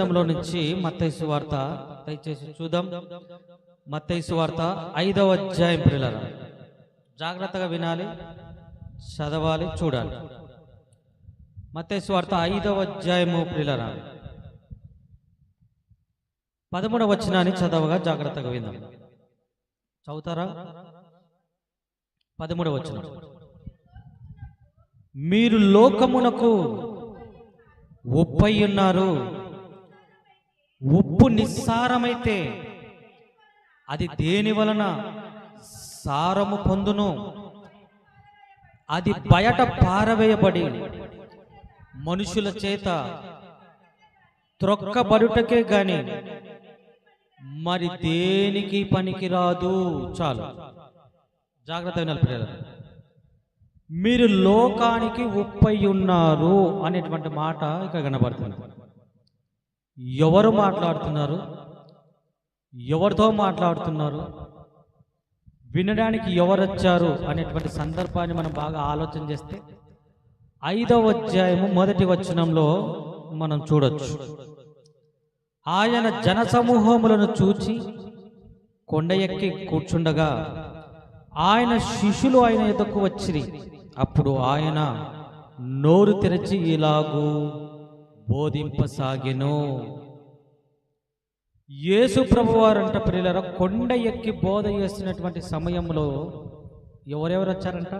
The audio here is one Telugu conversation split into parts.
గ్రంథంలో నుంచి మత్తైసు వార్త దయచేసి చూద్దాం. మత్తైసు వార్త ఐదవ అధ్యాయం పిల్లల. జాగ్రత్తగా వినాలి చదవాలి చూడాలి. మత్తైసు వార్త ఐదవ అధ్యాయము పిల్లల. పదమూడవ వచనాన్ని చదవగా జాగ్రత్తగా విందాం. చదువుతారా? పదమూడవ వచ్చిన మీరు లోకమునకు ఉప్పై ఉన్నారు. ఉప్పు నిస్సారమైతే అది దేని వలన సారము పొందును? అది బయట పారవేయబడి మనుషుల చేత త్రొక్కబడుటకే గాని మరి దేనికి పనికిరాదు? చాలు. జాగ్రత్త వినాలి మీరు లోకానికి ఉప్పై ఉన్నారు అనేటువంటి మాట ఇక్కడ కనబడుతుంది. ఎవరు మాట్లాడుతున్నారు? ఎవరితో మాట్లాడుతున్నారు? వినడానికి ఎవరు వచ్చారు అనేటువంటి సందర్భాన్ని మనం బాగా ఆలోచన చేస్తే ఐదవ అధ్యాయము మొదటి వచనంలో మనం చూడొచ్చు. ఆయన జనసమూహములను చూచి కొండ ఎక్కి కూర్చుండగా ఆయన శిష్యులు ఆయన ఎదుకు వచ్చిరి. అప్పుడు ఆయన నోరు తెరచి ఇలాగూ బోధింపసాగెను. యేసు ప్రభువారంట ప్రియులర కొండ ఎక్కి బోధ చేస్తున్నటువంటి సమయంలో ఎవరెవరు వచ్చారంట?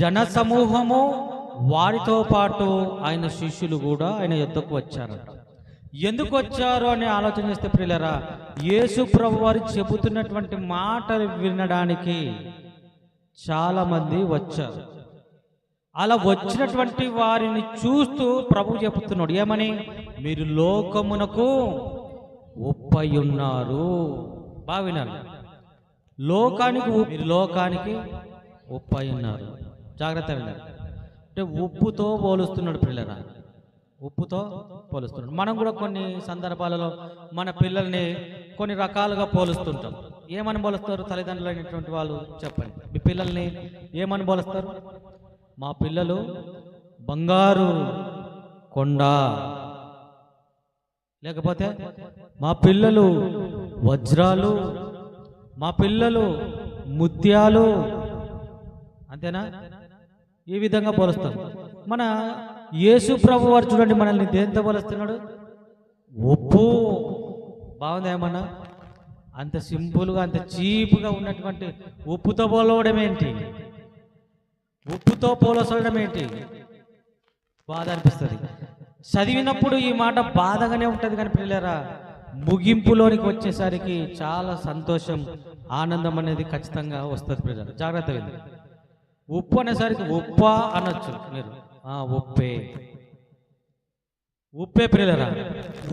జన సమూహము వారితో పాటు ఆయన శిష్యులు కూడా ఆయన యుద్ధకు వచ్చారంట. ఎందుకు వచ్చారు అని ఆలోచన చేస్తే ప్రియులరా యేసు ప్రభు వారు చెబుతున్నటువంటి మాటలు వినడానికి చాలామంది వచ్చారు. అలా వచ్చినటువంటి వారిని చూస్తూ ప్రభు చెబుతున్నాడు ఏమని? మీరు లోకమునకు ఉప్పై ఉన్నారు. బాగా వినాలి. లోకానికి మీరు లోకానికి ఉప్పై ఉన్నారు. జాగ్రత్త వినాలి అంటే ఉప్పుతో పోలుస్తున్నాడు పిల్లరా. ఉప్పుతో పోలుస్తున్నాడు. మనం కూడా కొన్ని సందర్భాలలో మన పిల్లల్ని కొన్ని రకాలుగా పోలుస్తుంటాం. ఏమని పోలుస్తారు? తల్లిదండ్రులు అయినటువంటి వాళ్ళు చెప్పండి. మీ పిల్లల్ని ఏమని పోలుస్తారు? మా పిల్లలు బంగారు కొండ. లేకపోతే మా పిల్లలు వజ్రాలు మా పిల్లలు ముత్యాలు. అంతేనా? ఈ విధంగా పోలుస్తారు మన యేసు ప్రభు వారు చూడండి మనల్ని దేంతో పోలుస్తున్నాడు. ఉప్పు బాగుంది ఏమన్నా? అంత సింపుల్గా అంత చీప్గా ఉన్నటువంటి ఉప్పుతో పోలవడం ఏంటి ఉప్పుతో పోలసడం ఏంటి? బాధ అనిపిస్తుంది. చదివినప్పుడు ఈ మాట బాధగానే ఉంటుంది కానీ పిల్లరా ముగింపులోనికి వచ్చేసరికి చాలా సంతోషం ఆనందం అనేది ఖచ్చితంగా వస్తుంది ప్రజలు జాగ్రత్త వెళ్ళి ఉప్పు అనేసరికి ఉప్ప అనొచ్చు మీరు. ఆ, ఉప్పే. ఉప్పే ప్రియులరా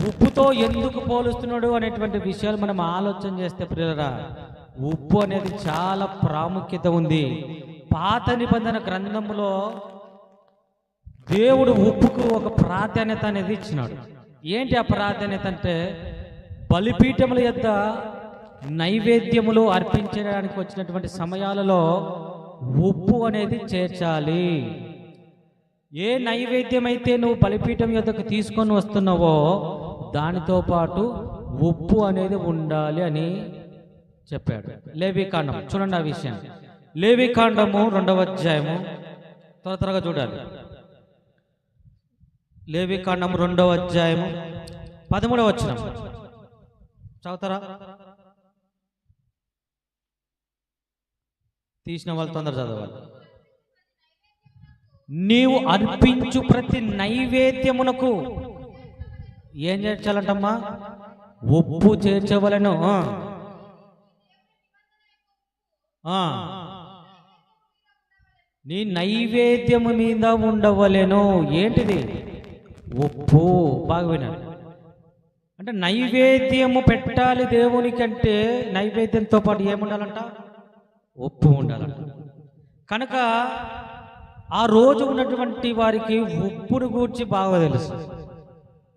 ఉప్పుతో ఎందుకు పోలుస్తున్నాడు అనేటువంటి విషయాలు మనం ఆలోచన చేస్తే ప్రియులరా ఉప్పు అనేది చాలా ప్రాముఖ్యత ఉంది. పాత నిబంధన గ్రంథంలో దేవుడు ఉప్పుకు ఒక ప్రాధాన్యత అనేది ఇచ్చినాడు. ఏంటి ఆ ప్రాధాన్యత అంటే బలిపీఠముల యొక్క నైవేద్యములు అర్పించడానికి వచ్చినటువంటి సమయాలలో ఉప్పు అనేది చేర్చాలి. ఏ నైవేద్యం అయితే నువ్వు బలిపీఠం యొక్కకు తీసుకొని వస్తున్నావో దానితో పాటు ఉప్పు అనేది ఉండాలి అని చెప్పాడు. లేవికాండం. చూడండి ఆ విషయం. లేవికాండము రెండవ అధ్యాయము. త్వర త్వరగా చూడాలి. లేవికాండము రెండవ అధ్యాయము పదమూడవ వచ్చిన చదువుతారా? తీసిన వాళ్ళు తొందర చదవాలి. నీవు అర్పించు ప్రతి నైవేద్యమునకు ఏం చేర్చాలంటమ్మా? ఉప్పు చేర్చవలను. ఆ. నీ నైవేద్యము మీద ఉండవలెను. ఏంటిది? ఉప్పు. బాగా వినండి. అంటే నైవేద్యము పెట్టాలి దేవునికి అంటే నైవేద్యంతో పాటు ఏముండాలంట? ఉప్పు ఉండాలంట. కనుక ఆ రోజు ఉన్నటువంటి వారికి ఉప్పును గూర్చి బాగా తెలుసు.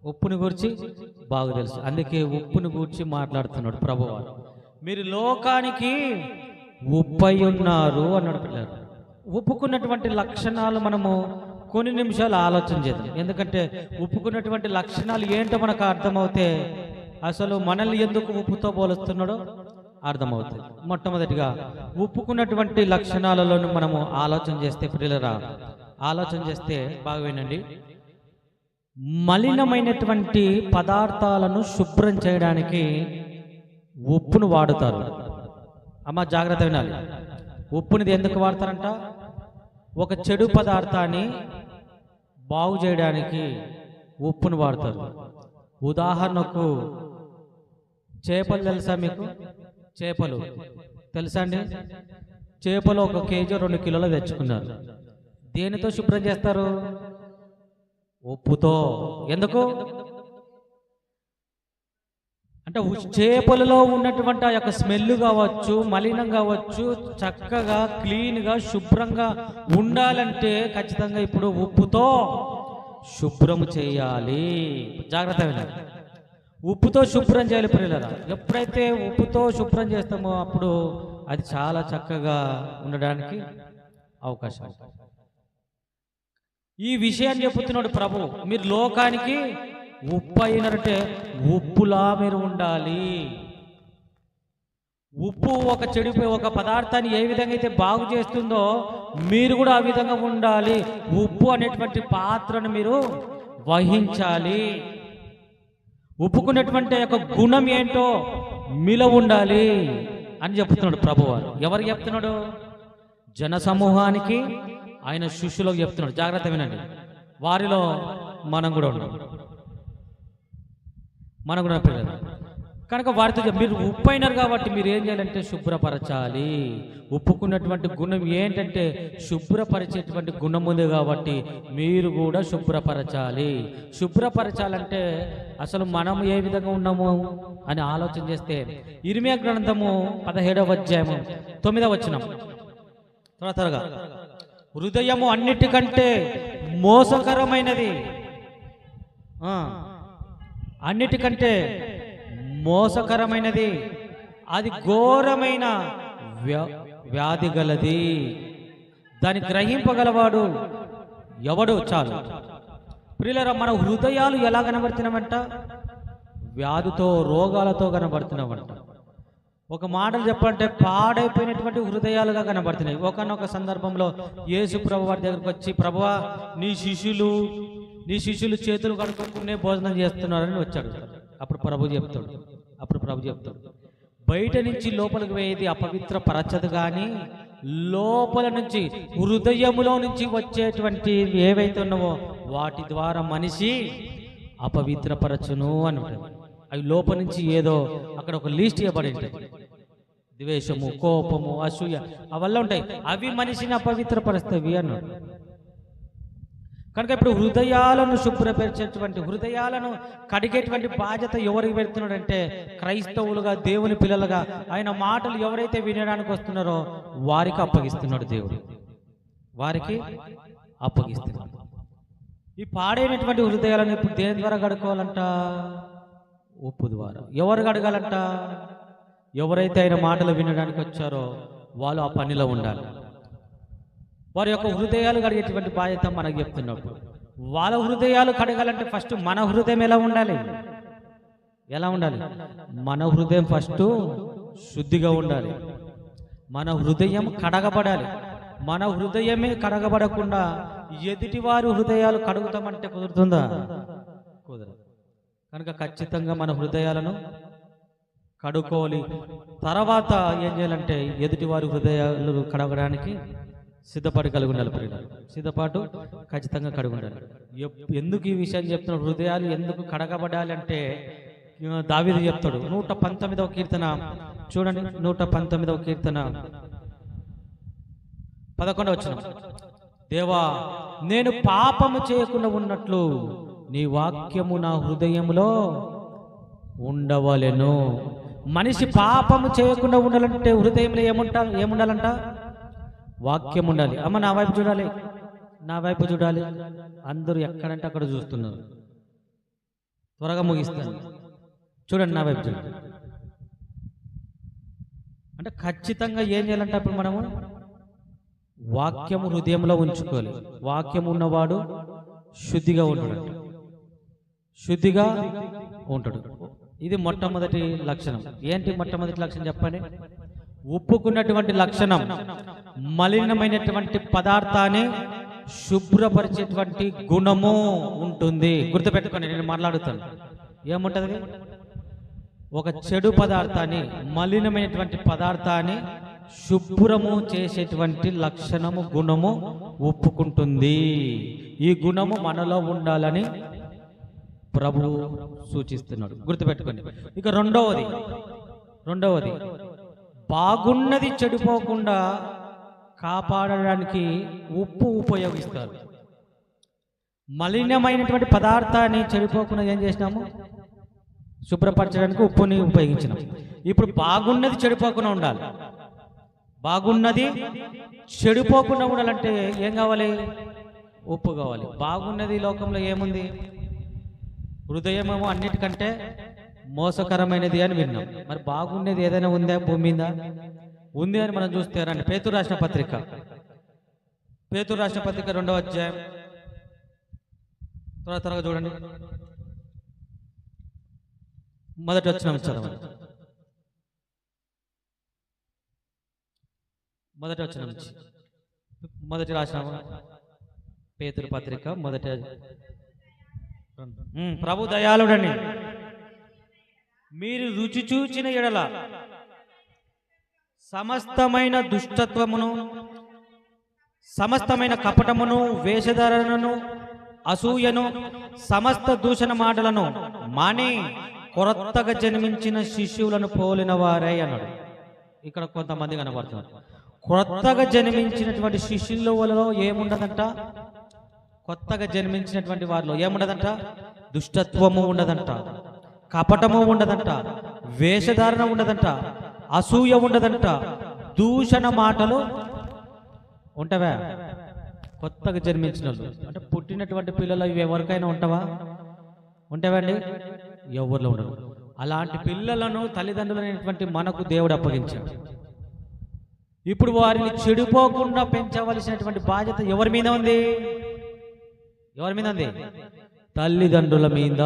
ఉప్పుని గూర్చి బాగా తెలుసు. అందుకే ఉప్పుని గూర్చి మాట్లాడుతున్నాడు ప్రభువారు. మీరు లోకానికి ఉప్పై ఉన్నారు అన్నాడు పిల్లలు. ఒప్పుకున్నటువంటి లక్షణాలు మనము కొన్ని నిమిషాలు ఆలోచన చేద్దాం. ఎందుకంటే ఒప్పుకున్నటువంటి లక్షణాలు ఏంటో మనకు అర్థమవుతే అసలు మనల్ని ఎందుకు ఉప్పుతో పోలుస్తున్నాడో అర్థమవుతుంది. మొట్టమొదటిగా ఒప్పుకున్నటువంటి లక్షణాలలోనూ మనము ఆలోచన చేస్తే ప్రియులరా ఆలోచన చేస్తే బాగా వినండి. మలినమైనటువంటి పదార్థాలను శుభ్రం చేయడానికి ఉప్పును వాడుతారు. అమ్మ జాగ్రత్త వినాలి. ఉప్పునిది ఎందుకు వాడతారంట? ఒక చెడు పదార్థాన్ని బాగు చేయడానికి ఉప్పును వాడతారు. ఉదాహరణకు చేపలు తెలుసా మీకు? చేపలు. తెలుసా అండి? చేపలు ఒక కేజీ రెండు కిలోలు తెచ్చుకున్నారు. దేనితో శుభ్రం చేస్తారు? ఉప్పుతో. ఎందుకు? అంటే చేపలలో ఉన్నటువంటి ఆ యొక్క స్మెల్ కావచ్చు మలినం కావచ్చు చక్కగా క్లీన్గా శుభ్రంగా ఉండాలంటే ఖచ్చితంగా ఇప్పుడు ఉప్పుతో శుభ్రం చేయాలి. జాగ్రత్త వినాలి ఉప్పుతో శుభ్రం చేయాలి పిల్లరా ఎప్పుడైతే ఉప్పుతో శుభ్రం చేస్తామో అప్పుడు అది చాలా చక్కగా ఉండడానికి అవకాశం ఈ విషయాన్ని చెప్తున్నాడు ప్రభు. మీరు లోకానికి ఉప్పు అయినారంటే ఉప్పులా మీరు ఉండాలి. ఉప్పు ఒక చెడిపోయి ఒక పదార్థాన్ని ఏ విధంగా అయితే బాగు చేస్తుందో మీరు కూడా ఆ విధంగా ఉండాలి. ఉప్పు అనేటువంటి పాత్రను మీరు వహించాలి. ఉప్పుకున్నటువంటి యొక్క గుణం ఏంటో మీలో ఉండాలి అని చెప్తున్నాడు ప్రభువారు. ఎవరు చెప్తున్నాడు? జన సమూహానికి ఆయన శిష్యులకు చెప్తున్నాడు. జాగ్రత్త వినండి. వారిలో మనం కూడా ఉన్నాం. మనం కూడా కనుక వారితో మీరు ఉప్పు అయినారు కాబట్టి మీరు ఏం చేయాలంటే శుభ్రపరచాలి. ఉప్పుకున్నటువంటి గుణం ఏంటంటే శుభ్రపరిచేటువంటి గుణం ఉంది కాబట్టి మీరు కూడా శుభ్రపరచాలి. శుభ్రపరచాలంటే అసలు మనం ఏ విధంగా ఉన్నాము అని ఆలోచన చేస్తే ఇరిమియా గ్రంథము పదిహేడవ అధ్యాయము తొమ్మిదవ వచనం. త్వర త్వరగా. హృదయము అన్నిటికంటే మోసకరమైనది. అన్నిటికంటే మోసకరమైనది అది ఘోరమైన వ్యా- వ్యాధి గలది. దాన్ని గ్రహింపగలవాడు ఎవడు చాలు. ప్రియులరా మన హృదయాలు ఎలా కనబడుతున్నామంట వ్యాధితో రోగాలతో కనబడుతున్నామంట ఒక మాటలు చెప్పాలంటే పాడైపోయినటువంటి హృదయాలుగా కనబడుతున్నాయి. ఒకనొక సందర్భంలో యేసు ప్రభు వారి దగ్గరకు వచ్చి ప్రభువా నీ శిష్యులు నీ శిష్యులు చేతులు కడుక్కునే భోజనం చేస్తున్నారని వచ్చాడు. అప్పుడు ప్రభు చెప్తాడు. అప్పుడు ప్రభు చెప్తాడు. బయట నుంచి లోపలికి పోయేది అపవిత్ర పరచదు కానీ లోపల నుంచి హృదయములో నుంచి వచ్చేటువంటి ఏవైతే ఉన్నావో వాటి ద్వారా మనిషి అపవిత్రపరచును అని అవి లోపల నుంచి ఏదో అక్కడ ఒక లీస్ట్ ఇవ్వబడి ద్వేషము కోపము అసూయ అవల్ల ఉంటాయి. అవి మనిషిని అపవిత్రపరుస్తవి అన్నాడు కనుక ఇప్పుడు హృదయాలను శుభ్రపరిచేటువంటి హృదయాలను కడిగేటువంటి బాధ్యత ఎవరికి పెడుతున్నాడంటే క్రైస్తవులుగా దేవుని పిల్లలుగా ఆయన మాటలు ఎవరైతే వినడానికి వస్తున్నారో వారికి అప్పగిస్తున్నాడు దేవుడు. వారికి అప్పగిస్తున్నాడు. ఈ పాడైనటువంటి హృదయాలను ఇప్పుడు దేని ద్వారా కడుక్కోవాలంట? ఉప్పు ద్వారా. ఎవరు కడగాలంట? ఎవరైతే ఆయన మాటలు వినడానికి వచ్చారో వాళ్ళు ఆ పనిలో ఉండాలి. వారి యొక్క హృదయాలు కడిగేటువంటి బాధ్యత మనకు చెప్తున్నప్పుడు. వాళ్ళ హృదయాలు కడగాలంటే ఫస్ట్ మన హృదయం ఎలా ఉండాలి? ఎలా ఉండాలి? మన హృదయం ఫస్ట్ శుద్ధిగా ఉండాలి. మన హృదయం కడగబడాలి. మన హృదయమే కడగబడకుండా ఎదుటివారి హృదయాలు కడుగుతామంటే కుదురుతుందా? కుదరదు. కనుక ఖచ్చితంగా మన హృదయాలను కడుక్కోవాలి. తర్వాత ఏం చేయాలంటే ఎదుటివారి హృదయాలు కడగడానికి సిద్ధపాటు కలిగి ఉండాలి ప్రియులారా. సిద్ధపాటు ఖచ్చితంగా కలిగి ఉండాలి. ఎందుకు ఈ విషయాన్ని చెప్తున్నాడు? హృదయాలు ఎందుకు కడగబడాలి అంటే దావిది చెప్తాడు నూట పంతొమ్మిదవ కీర్తన చూడండి నూట పంతొమ్మిదవ కీర్తన. పదకొండవ వచ్చిన దేవా నేను పాపము చేయకుండా ఉన్నట్లు నీ వాక్యము నా హృదయంలో ఉండవలెను. మనిషి పాపము చేయకుండా ఉండాలంటే హృదయంలో ఏముంటా ఏముండాలంట? వాక్యం ఉండాలి. అమ్మ నా వైపు చూడాలి. నా వైపు చూడాలి. అందరూ ఎక్కడంటే అక్కడ చూస్తున్నారు. త్వరగా ముగిస్తాను. చూడండి నా వైపు చూడండి. అంటే ఖచ్చితంగా ఏం చేయాలంటే అప్పుడు మనము వాక్యము హృదయంలో ఉంచుకోవాలి. వాక్యం ఉన్నవాడు శుద్ధిగా ఉంటాడు. శుద్ధిగా ఉంటాడు. ఇది మొట్టమొదటి లక్షణం. ఏంటి మొట్టమొదటి లక్షణం చెప్పండి? ఉప్పుకున్నటువంటి లక్షణం మలినమైనటువంటి పదార్థాన్ని శుభ్రపరిచేటువంటి గుణము ఉంటుంది. గుర్తుపెట్టుకోండి నేను మాట్లాడుతాను. ఏముంటుంది? ఒక చెడు పదార్థాన్ని మలినమైనటువంటి పదార్థాన్ని శుభ్రము చేసేటువంటి లక్షణము గుణము ఒప్పుకుంటుంది. ఈ గుణము మనలో ఉండాలని ప్రభువు సూచిస్తున్నాడు. గుర్తుపెట్టుకోండి. ఇక రెండవది రెండవది బాగున్నది చెడిపోకుండా కాపాడడానికి ఉప్పు ఉపయోగిస్తారు. మలినమైనటువంటి పదార్థాన్ని చెడిపోకుండా ఏం చేసినాము? శుభ్రపరచడానికి ఉప్పుని ఉపయోగించినాం. ఇప్పుడు బాగున్నది చెడిపోకుండా ఉండాలి. బాగున్నది చెడిపోకుండా ఉండాలంటే ఏం కావాలి? ఉప్పు కావాలి. బాగున్నది లోకంలో ఏముంది? హృదయమేమో అన్నిటికంటే మోసకరమైనది అని విన్నాం. మరి బాగుండేది ఏదైనా ఉందా భూమి మీద? ఉంది అని మనం చూస్తే రండి. పేతురు రాసిన పత్రిక. పేతురు రాసిన పత్రిక రెండవ అధ్యాయం. త్వర త్వరగా చూడండి. మొదటి వచ్చిన చదవండి. మొదటి వచ్చిన మొదటి రాసిన పేతురు పత్రిక మొదటి ప్రభు దయాళుడని మీరు రుచి చూచిన ఎడల సమస్తమైన దుష్టత్వమును సమస్తమైన కపటమును వేషధారణను అసూయను సమస్త దూషణ మాటలను మాని కొరతగా జన్మించిన శిష్యులను పోలిన వారే అన్నాడు. ఇక్కడ కొంతమంది కనబడుతున్నారు. కొత్తగా జన్మించినటువంటి శిష్యులలో ఏముండదంట? కొత్తగా జన్మించినటువంటి వారిలో ఏముండదంట? దుష్టత్వము ఉండదంట. కపటము ఉండదంట వేషధారణ ఉండదంట అసూయ ఉండదంట దూషణ మాటలు ఉంటవా? కొత్తగా జన్మించిన అంటే పుట్టినటువంటి పిల్లలు ఇవి ఎవరికైనా ఉంటావా? ఉంటావండి ఎవరిలో ఉండవు అలాంటి పిల్లలను తల్లిదండ్రులైనటువంటి మనకు దేవుడు అప్పగించాడు. ఇప్పుడు వారిని చెడిపోకుండా పెంచవలసినటువంటి బాధ్యత ఎవరి మీద ఉంది? ఎవరి మీద ఉంది? తల్లిదండ్రుల మీద.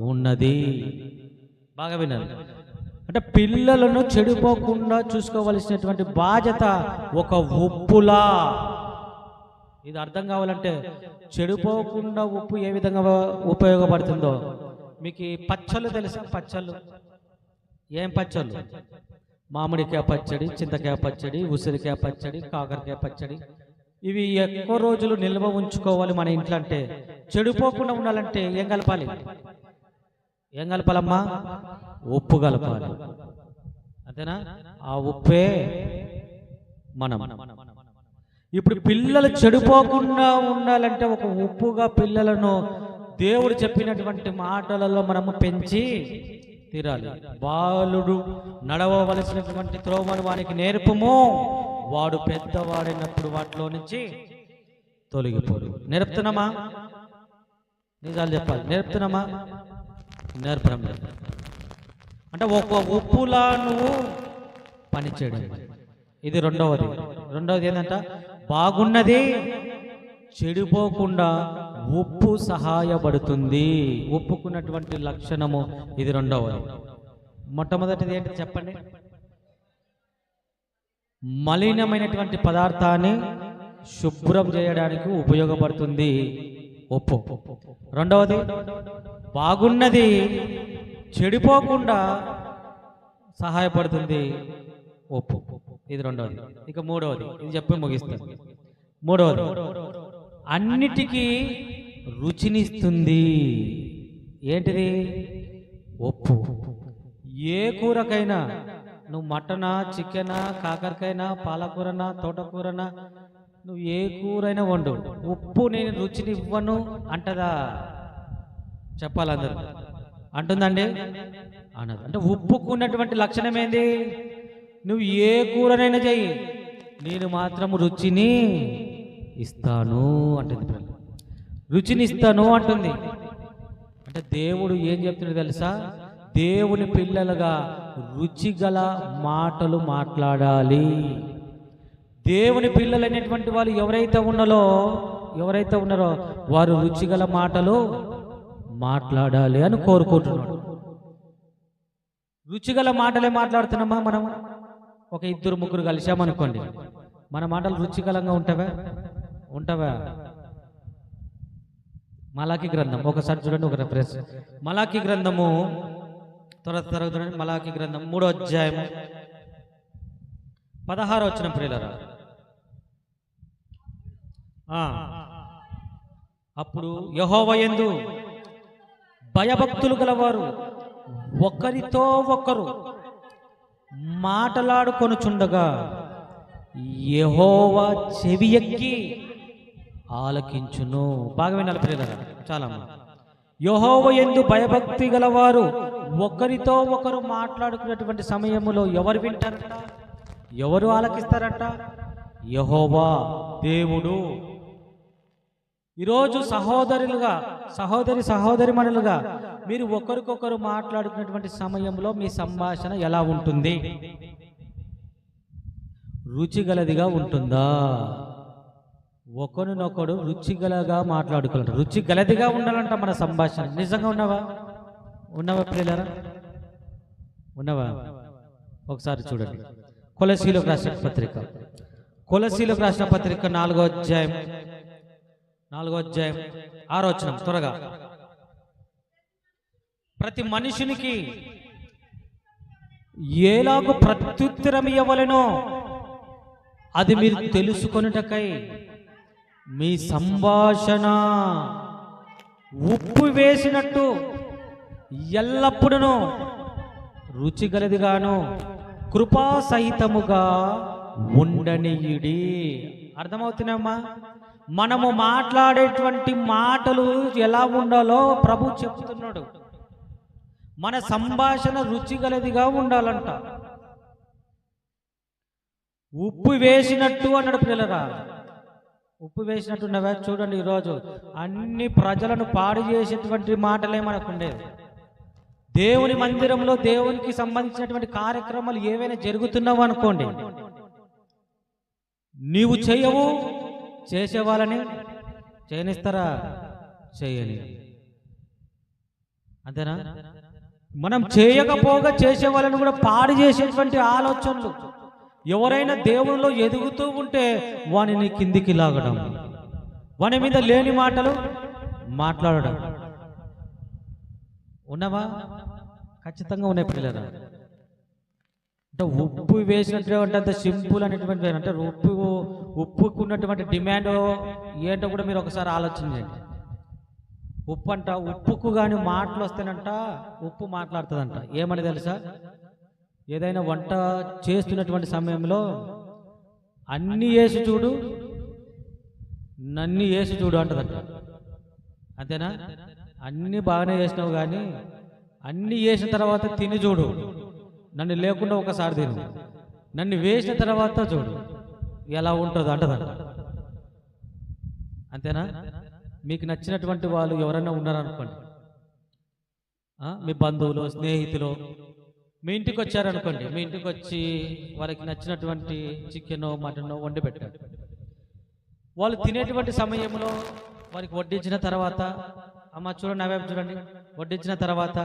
ఉన్నది. బాగా వినాలి. అంటే పిల్లలను చెడిపోకుండా చూసుకోవలసినటువంటి బాధ్యత ఒక ఉప్పులా. ఇది అర్థం కావాలంటే చెడిపోకుండా ఉప్పు ఏ విధంగా ఉపయోగపడుతుందో మీకు పచ్చళ్ళు తెలుసా? పచ్చళ్ళు. ఏం పచ్చళ్ళు? మామిడికాయ పచ్చడి చింతకాయ పచ్చడి ఉసిరికాయ పచ్చడి కాకరకాయ పచ్చడి. ఇవి ఎక్కువ రోజులు నిల్వ ఉంచుకోవాలి మన ఇంట్లో అంటే. చెడిపోకుండా ఉండాలంటే ఏం కలపాలి? ఏం కలపాలమ్మా? ఉప్పు కలపాలి. అంతేనా? ఆ ఉప్పే మనం. ఇప్పుడు పిల్లలు చెడిపోకుండా ఉండాలంటే ఒక ఉప్పుగా పిల్లలను దేవుడు చెప్పినటువంటి మాటలలో మనము పెంచి తీరాలి. బాలుడు నడవవలసినటువంటి త్రోవను వానికి నేర్పము. వాడు పెద్దవాడైనప్పుడు వాటిలో నుంచి తొలగిపోడు. నేర్పుతున్నామా? నిజాలు చెప్పాలి. నేర్పుతున్నామా? నేర్పడం అంటే ఒక ఉప్పులా నువ్వు పనిచేయడం. ఇది రెండవది. రెండవది ఏంటంట బాగున్నది చెడిపోకుండా ఉప్పు సహాయపడుతుంది. ఉప్పుకున్నటువంటి లక్షణము ఇది రెండవది. మొట్టమొదటిది ఏంటి చెప్పండి? మలినమైనటువంటి పదార్థాన్ని శుభ్రం చేయడానికి ఉపయోగపడుతుంది. ఒప్పు. రెండవది బాగున్నది చెడిపోకుండా సహాయపడుతుంది ఒప్పు. ఇది రెండవది. ఇక మూడవది. ఇది చెప్పి ముగిస్తాను మూడవది అన్నిటికీ రుచినిస్తుంది. ఏంటిది? ఉప్పు ఏ కూరకైనా నువ్వు మటనా చికెనా కాకరకైనా పాలకూరనా తోటకూరనా నువ్వు ఏ కూరైనా వండు. ఉప్పు నేను రుచిని ఇవ్వను అంటదా? చెప్పాలి అందరూ అంటుందండి? అనదు అంటే ఉప్పుకున్నటువంటి లక్షణం ఏంది నువ్వు ఏ కూరనైనా చెయ్యి. నేను మాత్రం రుచిని ఇస్తాను అంటుంది రుచిని ఇస్తాను అంటుంది. అంటే దేవుడు ఏం చెప్తున్నాడు తెలుసా? దేవుని పిల్లలుగా రుచిగల మాటలు మాట్లాడాలి. దేవుని పిల్లలైనటువంటి వాళ్ళు ఎవరైతే ఉన్నారో ఎవరైతే ఉన్నారో వారు రుచిగల మాటలు మాట్లాడాలి అని కోరుకుంటున్నాడు. రుచిగల మాటలే మాట్లాడుతున్నామా మనం? ఒక ఇద్దరు ముగ్గురు కలిసామనుకోండి మన మాటలు రుచికరంగా ఉంటావా? ఉంటావా? మలాకి గ్రంథం ఒకసారి చూడండి ఒక రెఫరెన్స్ మలాకి గ్రంథము త్వర త్వరగా చూడండి. మలాకి గ్రంథం మూడో అధ్యాయము పదహారు వచ్చిన ప్రియులరా. అప్పుడు యహోవయందు భయభక్తులు గలవారు ఒకరితో ఒకరు మాటలాడుకొనుచుండగా యహోవా చెవి ఎక్కి ఆలకించును. బాగా వినాలి ప్రియులరా చాలా యహోవ ఎందు భయభక్తి గలవారు ఒకరితో ఒకరు మాట్లాడుకునేటువంటి సమయంలో ఎవరు వింటారట? ఎవరు ఆలకిస్తారట? యహోవా దేవుడు. ఈరోజు సహోదరులుగా సహోదరి సహోదరి మనులుగా మీరు ఒకరికొకరు మాట్లాడుకున్నటువంటి సమయంలో మీ సంభాషణ ఎలా ఉంటుంది? రుచిగలదిగా ఉంటుందా? ఒకరినొకడు రుచిగలగా మాట్లాడుకోవాలి రుచి గలదిగా ఉండాలంట మన సంభాషణ. నిజంగా ఉన్నావా? ఉన్నావా పిల్లరా ఉన్నావా? ఒకసారి చూడండి. కొలసీలకు రాసిన పత్రిక. కొలసీలకు రాసిన పత్రిక నాలుగో అధ్యాయం నాలుగో అధ్యాయం ఆరోచనం త్వరగా. ప్రతి మనుషునికి ఏలాగు ప్రత్యుత్తరం ఇవ్వలేనో అది మీరు తెలుసుకొనుటకై మీ సంభాషణ ఉప్పు వేసినట్టు ఎల్లప్పుడూ రుచిగలదిగాను కృపా సహితముగా ఉండనియుడి. అర్థమవుతున్నామా మనము మాట్లాడేటువంటి మాటలు ఎలా ఉండాలో ప్రభు చెప్తున్నాడు. మన సంభాషణ రుచిగలదిగా ఉండాలంట. ఉప్పు వేసినట్టు అన్నాడు పిల్లరా. ఉప్పు వేసినట్టున్నవా చూడండి ఈరోజు. అన్ని ప్రజలను పాడు చేసేటువంటి మాటలే మనకు ఉండేది దేవుని మందిరంలో దేవునికి సంబంధించినటువంటి కార్యక్రమాలు ఏవైనా జరుగుతున్నావు అనుకోండి నీవు చేయవు చేసేవాళ్ళని చేయనిస్తారా చేయని. అంతేనా? మనం చేయకపోగా చేసే వాళ్ళని కూడా పాడు చేసేటువంటి ఆలోచనలు. ఎవరైనా దేవునిలో ఎదుగుతూ ఉంటే వానిని కిందికి లాగడం. వాని మీద లేని మాటలు మాట్లాడడం. ఉన్నవా? ఖచ్చితంగా ఉన్నాయి పిల్లరా. అంటే ఉప్పు వేసినటువంటి అంత సింపుల్ అనేటువంటి అంటే ఉప్పు ఉప్పుకు ఉన్నటువంటి డిమాండ్ ఏంటో కూడా మీరు ఒకసారి ఆలోచించండి ఉప్పు అంట ఉప్పుకు కానీ మాటలు వస్తేనంట ఉప్పు మాట్లాడుతుందంట. ఏమని తెలుసా? ఏదైనా వంట చేస్తున్నటువంటి సమయంలో అన్ని వేసి చూడు నన్ని వేసి చూడు అంటదంట. అంతేనా? అన్ని బాగానే చేసినావు కానీ అన్ని వేసిన తర్వాత తిని చూడు. నన్ను లేకుండా ఒకసారి తిను. నన్ను వేసిన తర్వాత చూడు ఎలా ఉంటుందో అంటదంట అంతేనా? మీకు నచ్చినటువంటి వాళ్ళు ఎవరైనా ఉన్నారనుకోండి. మీ బంధువులు స్నేహితులు మీ ఇంటికి వచ్చారనుకోండి. మీ ఇంటికి వచ్చి వారికి నచ్చినటువంటి చికెన్ మటన్ వండి పెట్టారు. వాళ్ళు తినేటువంటి సమయంలో వారికి వడ్డించిన తర్వాత అమ్మ చూడండి అవేమి చూడండి. వడ్డించిన తర్వాత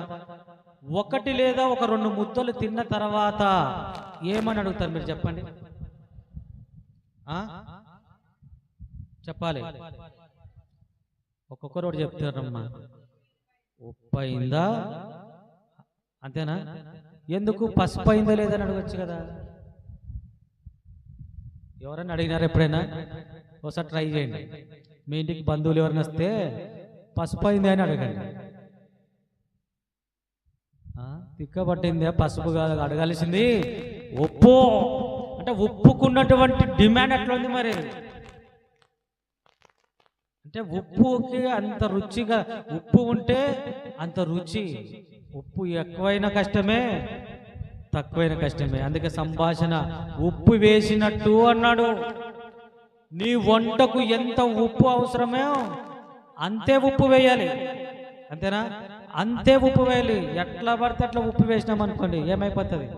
ఒకటి లేదా ఒక రెండు ముద్దలు తిన్న తర్వాత ఏమని అడుగుతారు మీరు చెప్పండి? చెప్పాలి. ఒక్కొక్కరు ఒకటి చెప్తారమ్మా. ఉప్పు అయిందా అంతేనా? ఎందుకు? పసుపు అయిందా లేదని అడగచ్చు కదా. ఎవరైనా అడిగినారు ఎప్పుడైనా? ఒకసారి ట్రై చేయండి. మీ ఇంటికి బంధువులు ఎవరైనా వస్తే పసుపు అయిందా అని అడగండి. ఆ, పసుపు కాదు అడగాల్సింది ఉప్పు అంటే ఉప్పుకున్నటువంటి డిమాండ్ ఎట్లా ఉంది మరి? అంటే ఉప్పుకి అంత రుచిగా ఉప్పు ఉంటే అంత రుచి. ఉప్పు ఎక్కువైన కష్టమే తక్కువైన కష్టమే. అందుకే సంభాషణ ఉప్పు వేసినట్టు అన్నాడు. నీ వంటకు ఎంత ఉప్పు అవసరమో అంతే ఉప్పు వేయాలి. అంతేనా? అంతే ఉప్పు వేయాలి. ఎట్లా పడితే అట్లా ఉప్పు వేసినాం అనుకోండి ఏమైపోతుంది?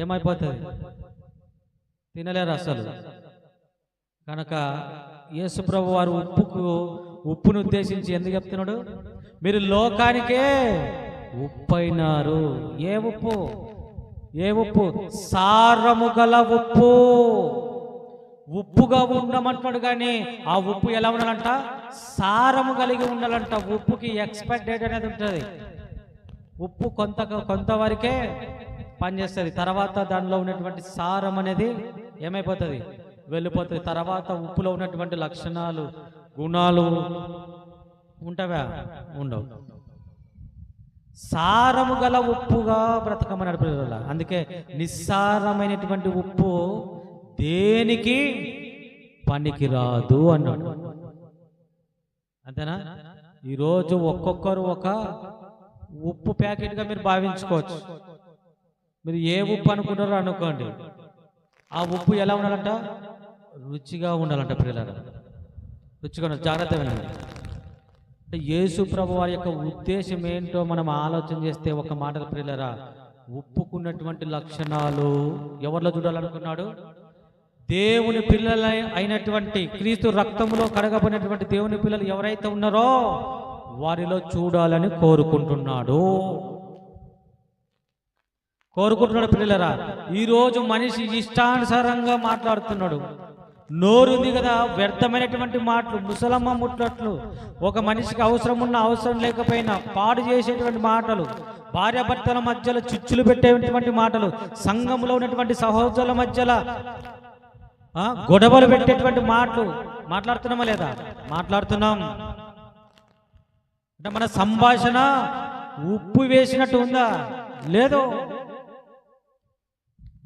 ఏమైపోతుంది? తినలేరు అసలు. కనుక యేసుప్రభు వారు ఉప్పుకు ఉప్పును ఉద్దేశించి ఎందుకు చెప్తున్నాడు? మీరు లోకానికే ఉప్పు అయినారు ఏ ఉప్పు? ఏ ఉప్పు? సారము గల ఉప్పు. ఉప్పుగా ఉండమంటాడు కానీ ఆ ఉప్పు ఎలా ఉండాలంట? సారము కలిగి ఉండాలంట. ఉప్పుకి ఎక్స్పైర్ డేట్ అనేది ఉంటుంది. ఉప్పు కొంత కొంతవరకే పనిచేస్తుంది తర్వాత దానిలో ఉన్నటువంటి సారం అనేది ఏమైపోతుంది? వెళ్ళిపోతుంది. తర్వాత ఉప్పులో ఉన్నటువంటి లక్షణాలు గుణాలు ఉంటావా? ఉండవు. సారము గల ఉప్పుగా బ్రతకమని పిల్లల అందుకే నిస్సారమైనటువంటి ఉప్పు దేనికి? పనికిరాదు అన్నాడు. అంతేనా? ఈరోజు ఒక్కొక్కరు ఒక ఉప్పు ప్యాకెట్గా మీరు భావించుకోవచ్చు. మీరు ఏ ఉప్పు అనుకుంటారో అనుకోండి. ఆ ఉప్పు ఎలా ఉండాలంట? రుచిగా ఉండాలంట పిల్లలు రుచిగా ఉండాలి. జాగ్రత్త వినండి. అంటే యేసు ప్రభు వారి యొక్క ఉద్దేశం ఏంటో మనం ఆలోచన చేస్తే ఒక మాటలు ప్రియులరా ఉప్పుకున్నటువంటి లక్షణాలు ఎవరిలో చూడాలనుకున్నాడు? దేవుని పిల్లల అయినటువంటి క్రీస్తు రక్తములో కడగబడినటువంటి దేవుని పిల్లలు ఎవరైతే ఉన్నారో వారిలో చూడాలని కోరుకుంటున్నాడు. కోరుకుంటున్నాడు పిల్లలరా ఈరోజు మనిషి ఇష్టానుసారంగా మాట్లాడుతున్నాడు. నోరుంది కదా వ్యర్థమైనటువంటి మాటలు ముసలమ్మ ముట్లట్లు. ఒక మనిషికి అవసరం ఉన్న అవసరం లేకపోయినా పాడు చేసేటువంటి మాటలు భార్యాభర్తల మధ్యలో చిచ్చులు పెట్టేటువంటి మాటలు సంఘంలో ఉన్నటువంటి సహోదరుల మధ్యలో గొడవలు పెట్టేటువంటి మాటలు మాట్లాడుతున్నామా లేదా? మాట్లాడుతున్నాం. అంటే మన సంభాషణ ఉప్పు వేసినట్టు ఉందా? లేదు.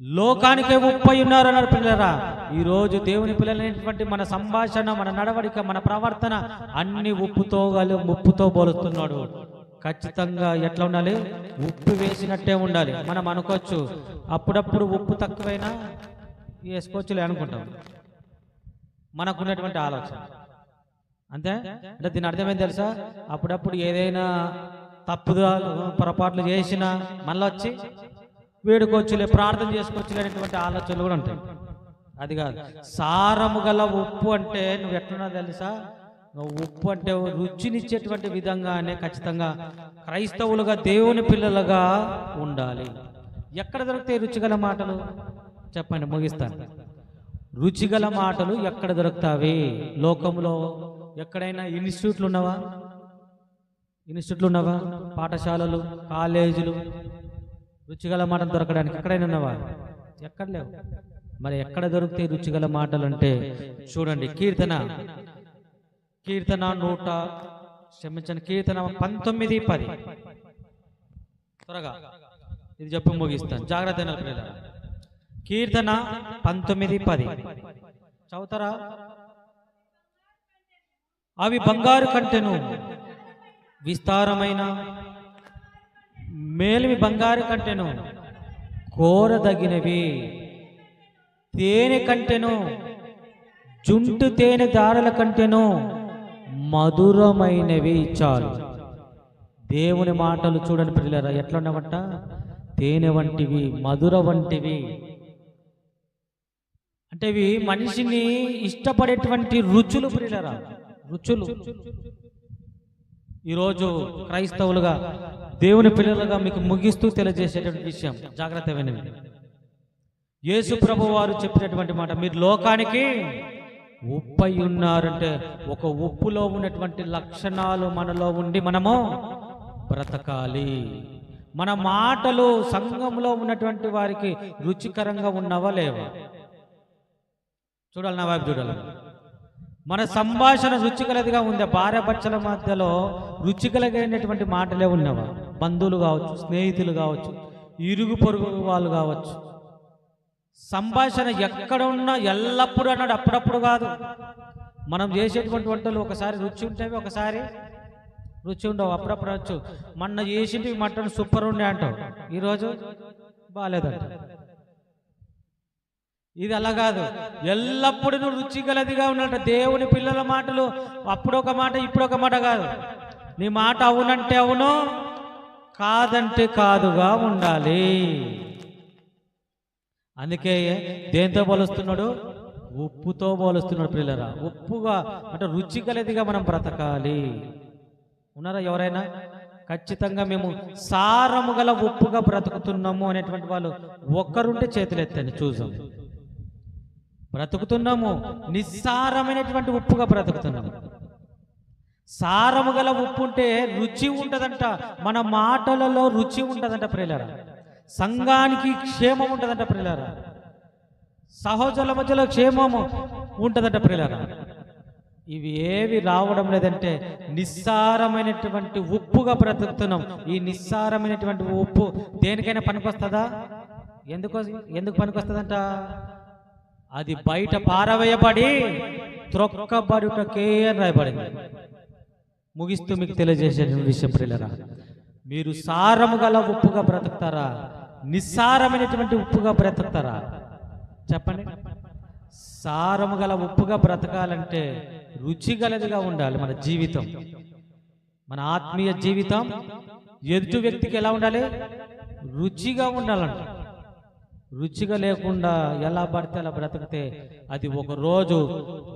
లోకానికే ఉప్పు అయి ఉన్నారు అన్నారు పిల్లరా. ఈ రోజు దేవుని పిల్లలైనటువంటి మన సంభాషణ మన నడవడిక మన ప్రవర్తన అన్ని ఉప్పుతో ఉప్పుతో పోలుస్తున్నాడు. ఖచ్చితంగా ఎట్లా ఉండాలి? ఉప్పు వేసినట్టే ఉండాలి. మనం అనుకోవచ్చు అప్పుడప్పుడు ఉప్పు తక్కువైనా వేసుకోవచ్చులే అనుకుంటాం మనకున్నటువంటి ఆలోచన. అంతే? అంటే దీని అర్థమైంది తెలుసా? అప్పుడప్పుడు ఏదైనా తప్పుదాలు పొరపాట్లు చేసినా మళ్ళీ వచ్చి వేడుకోవచ్చులే ప్రార్థన చేసుకోవచ్చులే అనేటువంటి ఆలోచనలు కూడా ఉంటాయి. అది కాదు. సారము గల ఉప్పు అంటే నువ్వు ఎట్లున్నా తెలుసా? నువ్వు ఉప్పు అంటే రుచినిచ్చేటువంటి విధంగానే ఖచ్చితంగా క్రైస్తవులుగా దేవుని పిల్లలుగా ఉండాలి. ఎక్కడ దొరుకుతాయి రుచిగల మాటలు? చెప్పండి ముగిస్తాను. రుచిగల మాటలు ఎక్కడ దొరుకుతావి? లోకంలో ఎక్కడైనా ఇన్స్టిట్యూట్లు ఉన్నవా? ఇన్స్టిట్యూట్లు ఉన్నవా పాఠశాలలు కాలేజీలు? రుచిగల మాటలు దొరకడానికి ఎక్కడైనా ఉన్నవా? ఎక్కడ లేవు. మరి ఎక్కడ దొరుకుతాయి రుచిగల మాటలు అంటే చూడండి కీర్తన. కీర్తన నూట క్షమించండి కీర్తన పంతొమ్మిది పది. త్వరగా. ఇది చెప్పి ముగిస్తాను. జాగ్రత్త కీర్తన పంతొమ్మిది పది. చౌతరా అవి బంగారు కంటెను. విస్తారమైన మేలిమి బంగారు కంటెను. కోరదగినవి. తేనె కంటెను. జుంటు తేనె దారల కంటెను. మధురమైనవి చాలు. దేవుని మాటలు చూడండి పిల్లరా ఎట్లా ఉన్నవట తేనె వంటివి మధుర వంటివి. అంటే ఇవి మనిషిని ఇష్టపడేటువంటి రుచులు ప్రియులరా? రుచులు. ఈరోజు క్రైస్తవులుగా దేవుని పిల్లలుగా మీకు ముగిస్తూ తెలియజేసేటువంటి విషయం జాగ్రత్త వినండి. యేసు ప్రభు వారు చెప్పినటువంటి మాట మీరు లోకానికి ఉప్పై ఉన్నారంటే ఒక ఉప్పులో ఉన్నటువంటి లక్షణాలు మనలో ఉండి మనము బ్రతకాలి. మన మాటలు సంఘంలో ఉన్నటువంటి వారికి రుచికరంగా ఉన్నవా లేవా? చూడాలి నా వైపు చూడాలి. మన సంభాషణ రుచికలదిగా ఉంది భార్య భర్తల మధ్యలో రుచికలగైనటువంటి మాటలే ఉన్నవా? బంధువులు కావచ్చు స్నేహితులు కావచ్చు ఇరుగు పొరుగు వాళ్ళు కావచ్చు. సంభాషణ ఎక్కడ ఉన్నా ఎల్లప్పుడూ అన్నాడు అప్పుడప్పుడు కాదు. మనం చేసేటువంటి వంటలు ఒకసారి రుచి ఉంటాయి ఒకసారి రుచి ఉండవు అప్పుడప్పుడు వచ్చు. మొన్న చేసింటి మటన్ సూపర్ ఉండే అంటావు. ఈరోజు బాగాలేదంట ఇది అలా కాదు. ఎల్లప్పుడూ నువ్వు రుచి గలదిగా ఉన్నట్టు దేవుని పిల్లల మాటలు అప్పుడు ఒక మాట ఇప్పుడు ఒక మాట కాదు. నీ మాట అవునంటే అవును కాదంటే కాదుగా ఉండాలి. అందుకే దేంతో పోలుస్తున్నాడు? ఉప్పుతో పోలుస్తున్నాడు పిల్లరా. ఉప్పుగా అంటే రుచి గలదిగా మనం బ్రతకాలి. ఉన్నారా ఎవరైనా? ఖచ్చితంగా మేము సారము గల ఉప్పుగా బ్రతుకుతున్నాము అనేటువంటి వాళ్ళు ఒక్కరుంటే చేతులు ఎత్తండి చూసాం బ్రతుకుతున్నాము. నిస్సారమైనటువంటి ఉప్పుగా బ్రతుకుతున్నాము. సారము గల ఉప్పు ఉంటే రుచి ఉంటుందంట. మన మాటలలో రుచి ఉంటదంట ప్రియులరా. సంఘానికి క్షేమం ఉంటదంట ప్రియులరా. సహోదరుల మధ్యలో క్షేమము ఉంటుందంట ప్రియులరా. ఇవి ఏవి రావడం లేదంటే నిస్సారమైనటువంటి ఉప్పుగా బ్రతుకుతున్నాం. ఈ నిస్సారమైనటువంటి ఉప్పు దేనికైనా పనికొస్తుందా? ఎందుకు ఎందుకు పనికొస్తుందంట? అది బయట పారవేయబడి త్రొక్కబడుటకే అని రాయబడింది. ముగిస్తూ మీకు తెలియజేసే విషయం ప్రిల్లరా మీరు సారము గల ఉప్పుగా బ్రతుకుతారా? నిస్సారమైనటువంటి ఉప్పుగా బ్రతుకుతారా? చెప్పండి. సారము గల ఉప్పుగా బ్రతకాలంటే రుచి గలదిగా ఉండాలి మన జీవితం. మన ఆత్మీయ జీవితం ఎదుటి వ్యక్తికి ఎలా ఉండాలి? రుచిగా ఉండాలంట. రుచిగా లేకుండా ఎలా పడితే అలా బ్రతికితే అది ఒకరోజు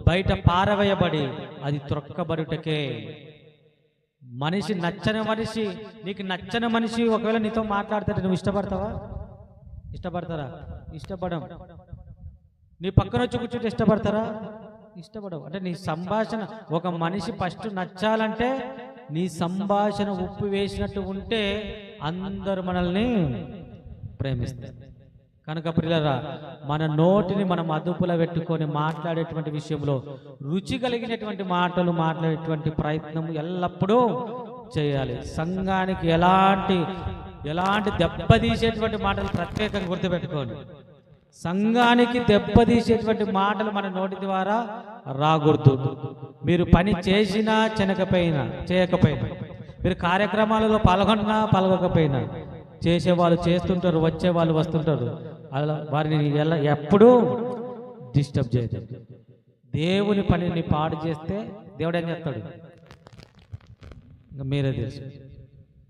బయట పారవేయబడి అది త్రొక్కబడుటకే. మనిషి నచ్చని మనిషి నీకు నచ్చని మనిషి ఒకవేళ నీతో మాట్లాడతాడు నువ్వు ఇష్టపడతావా? ఇష్టపడతారా? ఇష్టపడం. నీ పక్కన వచ్చి కూర్చుంటే ఇష్టపడతారా? ఇష్టపడవు. అంటే నీ సంభాషణ ఒక మనిషి ఫస్ట్ నచ్చాలంటే నీ సంభాషణ ఉప్పు వేసినట్టు ఉంటే అందరూ మనల్ని ప్రేమిస్తారు. కనుక ప్రియులరా మన నోటిని మనం అదుపులో పెట్టుకొని మాట్లాడేటువంటి విషయంలో రుచి కలిగినటువంటి మాటలు మాట్లాడేటువంటి ప్రయత్నం ఎల్లప్పుడూ చేయాలి. సంఘానికి ఎలాంటి ఎలాంటి దెబ్బతీసేటువంటి మాటలు ప్రత్యేకంగా గుర్తుపెట్టుకోండి. సంఘానికి దెబ్బతీసేటువంటి మాటలు మన నోటి ద్వారా రాకూడదు. మీరు పని చేసినా చెనకపోయినా చేయకపోయినా మీరు కార్యక్రమాలలో పాల్గొన్నా పాల్గొకపోయినా చేసేవాళ్ళు చేస్తుంటారు వచ్చే వాళ్ళు వస్తుంటారు. అలా వారిని ఎలా ఎప్పుడూ డిస్టర్బ్ చేయదు. దేవుని పనిని పాడు చేస్తే దేవుడు ఏం చేస్తాడు? ఇంకా మీరే తెలుసు.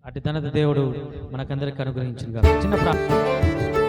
అటు ధనత దేవుడు మనకందరికి అనుగ్రహించింది చిన్న ప్రార్థన.